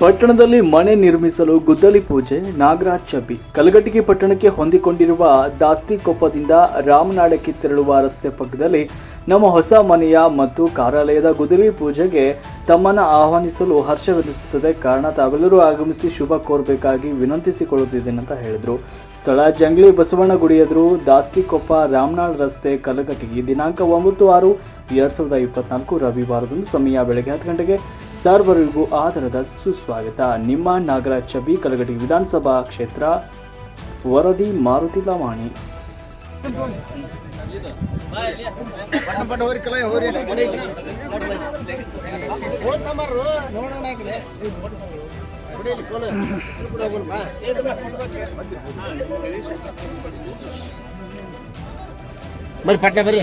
ಪಟ್ಟಣದಲ್ಲಿ ಮನೆ ನಿರ್ಮಿಸಲು ಗುದ್ದಲಿ ಪೂಜೆ, ನಾಗರಾಜ್ ಚಬ್ಬಿ ಕಲಗಟ್ಟಿಗೆ ಪಟ್ಟಣಕ್ಕೆ ಹೊಂದಿಕೊಂಡಿರುವ ದಾಸ್ತಿಕೊಪ್ಪದಿಂದ ರಾಮನಾಳಕ್ಕೆ ತೆರಳುವ ರಸ್ತೆ ಪಕ್ಕದಲ್ಲಿ ನಮ್ಮ ಹೊಸ ಮನೆಯ ಮತ್ತು ಕಾರ್ಯಾಲಯದ ಗುದ್ದಲಿ ಪೂಜೆಗೆ ತಮ್ಮನ್ನು ಆಹ್ವಾನಿಸಲು ಹರ್ಷವೆನಿಸುತ್ತದೆ. ಕಾರಣ ತಾವೆಲ್ಲರೂ ಆಗಮಿಸಿ ಶುಭ ಕೋರಬೇಕಾಗಿ ವಿನಂತಿಸಿಕೊಳ್ಳುತ್ತಿದ್ದೇನೆ ಅಂತ ಹೇಳಿದರು. ಸ್ಥಳ ಜಂಗ್ಲಿ ಬಸವಣ್ಣ ಗುಡಿ ಎದುರು ದಾಸ್ತಿಕೊಪ್ಪ ರಾಮನಾಳ್ ರಸ್ತೆ ಕಲಗಟ್ಟಿಗೆ ದಿನಾಂಕ ಒಂಬತ್ತು ಆರು, ಎರಡು ಸಾವಿರದ ಇಪ್ಪತ್ನಾಲ್ಕು, ರವಿವಾರದಂದು ಸಮಯ ಬೆಳಗ್ಗೆ ಹತ್ತು ಗಂಟೆಗೆ ಸರ್ವರಿಗೂ ಆಧಾರದ ಸುಸ್ವಾಗತ. ನಿಮ್ಮ ನಾಗರಾಜ್ ಚಬಿ ಕಲಗಡಿ ವಿಧಾನಸಭಾ ಕ್ಷೇತ್ರ, ವರದಿ ಮಾರುತಿ ಲವಾಣಿ. ಬರ್ರಿ ಪಟ್ನೆ ಬರ್ರಿ.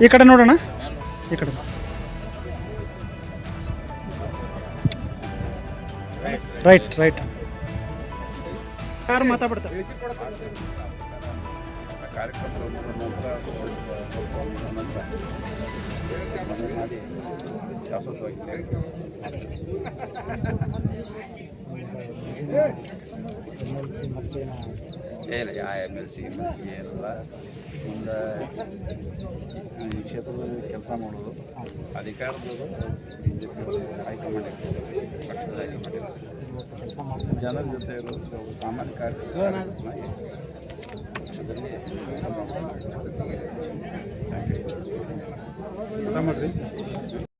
ಈ ಕಡೆ ನೋಡೋಣ? ಈ ಕಡೆ ರೈಟ್ ರೈಟ್ ಯಾರು ಮಾತಾಡ್ತಾರೆ ಏನಿಲ್ಲ ಯಾ M L C M L C ಈ ಕ್ಷೇತ್ರದಲ್ಲಿ ಕೆಲಸ ಮಾಡೋದು ಅಧಿಕಾರದವರು B J P high command ಪಕ್ಷದ ಹೈಕಮಾಂಡ್ ಜನರ ಜೊತೆ ಇರೋದು ಸಾಮಾನ್ಯ ಕಾರ್ಯಕ್ರಮ ಪಕ್ಷದಲ್ಲಿ ಕೆಲಸ